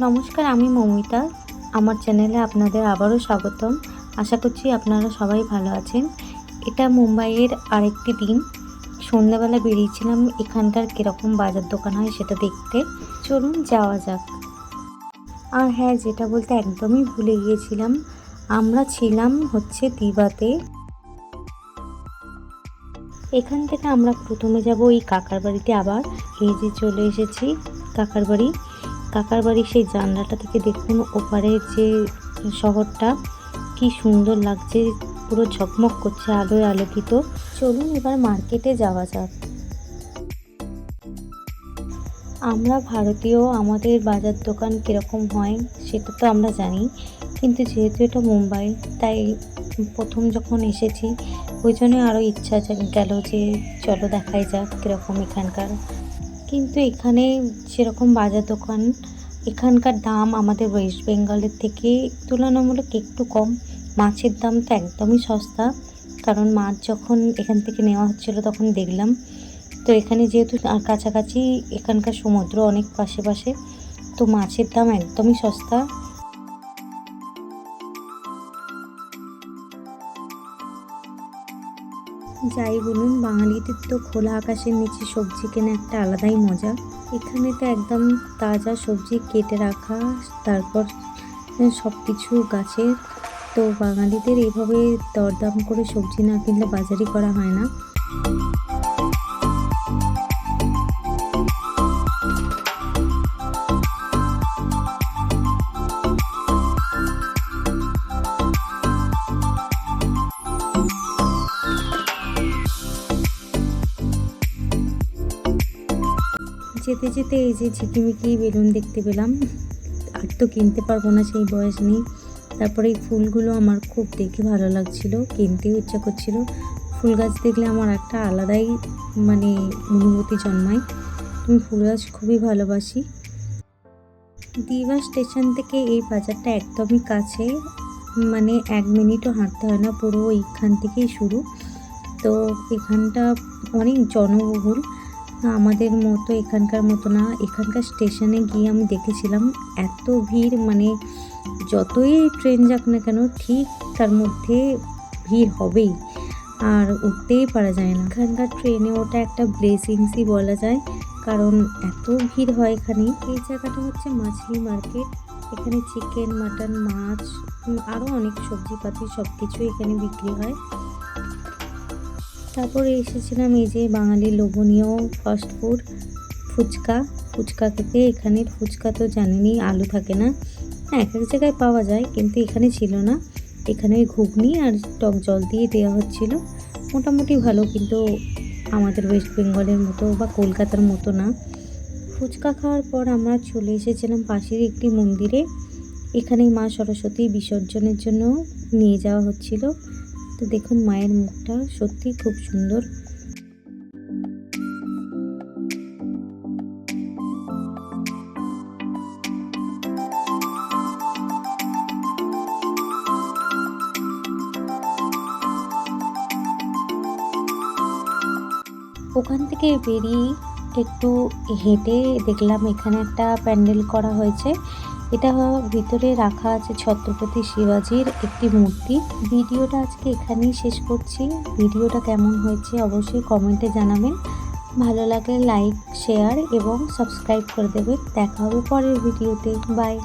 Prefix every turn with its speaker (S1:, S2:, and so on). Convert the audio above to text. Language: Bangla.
S1: নমস্কার, আমি মৌমিতা। আমার চ্যানেলে আপনাদের আবারও স্বাগতম। আশা করছি আপনারা সবাই ভালো আছেন। এটা মুম্বাইয়ের আরেকটি দিন। সন্ধ্যাবেলা বেরিয়েছিলাম, এখানকার কীরকম বাজার দোকান হয় সেটা দেখতে। চলুন যাওয়া যাক। আর হ্যাঁ যেটা বলতে একদমই ভুলে গিয়েছিলাম, আমরা ছিলাম হচ্ছে দিবাতে। এখান থেকে আমরা প্রথমে যাব ওই কাকার বাড়িতে আবার। এই যে চলে এসেছি কাকার বাড়ি। কাকার বাড়ির সেই জানলাটা থেকে দেখুন, ওপারে যে শহরটা, কি সুন্দর লাগছে, পুরো ঝকমক করছে আলোয় আলোকিত। চলুন এবার মার্কেটে যাওয়া যাক। আমরা ভারতীয়, আমাদের বাজার দোকান কীরকম হয় সেটা তো আমরা জানি, কিন্তু যেহেতু এটা মুম্বাই, তাই প্রথম যখন এসেছি, ওই জন্য আরও ইচ্ছা গেল যে চলো দেখাই যাক কীরকম এখানকার কিন্তু এখানে সেরকম বাজার দোকান, এখানকার দাম আমাদের ওয়েস্ট বেঙ্গলের থেকে তুলনামূলক একটু কম। মাছের দাম তো একদমই সস্তা, কারণ মাছ যখন এখান থেকে নেওয়া হচ্ছিল তখন দেখলাম। তো এখানে যেহেতু কাছাকাছি এখানকার সমুদ্র অনেক পাশে পাশে, তো মাছের দাম একদমই সস্তা। যাই বলুন, বাঙালিদের তো খোলা আকাশের নিচে সবজি কেনা একটা আলাদাই মজা। এখানে তো একদম তাজা সবজি কেটে রাখা, তারপর সব কিছু গাছের তো বাঙালিদের এইভাবে দরদাম করে সবজি না কিনলে বাজারই করা হয় না। যেতে যেতে এই যে ঝিকিমিকি বেলুন দেখতে পেলাম, আর তো কিনতে পারব না সেই বয়স নেই। তারপরে এই ফুলগুলো আমার খুব দেখে ভালো লাগছিল, কিনতেও ইচ্ছা করছিল। ফুল গাছ দেখলে আমার একটা আলাদাই মানে অনুভূতি জন্মায়। আমি ফুল গাছ খুবই ভালোবাসি। দিবা স্টেশন থেকে এই বাজারটা একদমই কাছে মানে এক মিনিটও হাঁটতে হয় না, পুরো এইখান থেকেই শুরু। তো এখানটা অনেক জনবহুল। আমাদের মতো এখানকার মতো না, এখানকার স্টেশনে গিয়ে আমি দেখেছিলাম এত ভিড় মানে যতই ট্রেন যাক না কেন ঠিক তার মধ্যে ভিড় হবেই। আর উঠতেই পারা যায় না। এখানকার ট্রেনে ওটা একটা ব্লেসিংসই বলা যায়, কারণ এত ভিড় হয় এখানে। এই জায়গাটা হচ্ছে মাছলি মার্কেট এখানে চিকেন মাটন মাছ আরও অনেক সবজিপাতি সব কিছুই এখানে বিক্রি হয়। তারপরে এসেছিলাম এই যে বাঙালির লোভনীয় ফাস্ট ফুড ফুচকা। ফুচকা খেতে এখানের ফুচকা তো জানেনই, আলু থাকে না। হ্যাঁ এক এক জায়গায় পাওয়া যায়, কিন্তু এখানে ছিল না। এখানে ঘুগনি আর টক জল দিয়ে দেওয়া হচ্ছিল। মোটামুটি ভালো, কিন্তু আমাদের ওয়েস্ট বেঙ্গলের মতো বা কলকাতার মতো না। ফুচকা খাওয়ার পর আমরা চলে এসেছিলাম পাশের একটি মন্দিরে। এখানেই মা সরস্বতী বিসর্জনের জন্য নিয়ে যাওয়া হচ্ছিল। তো দেখুন মায়ের মুখটা সত্যি খুব সুন্দর। ওখান থেকে বেরিয়ে একটু হেঁটে দেখলাম এখানে একটা প্যান্ডেল করা হয়েছে। এটা ভিতরে রাখা আছে ছত্রপতি শিবাজির একটি মূর্তি। ভিডিওটা আজকে এখানেই শেষ করছি। ভিডিওটা কেমন হয়েছে অবশ্যই কমেন্টে জানাবেন। ভালো লাগলে লাইক, শেয়ার এবং সাবস্ক্রাইব করে দেবেন। দেখা হবে পরের ভিডিওতে। বাই।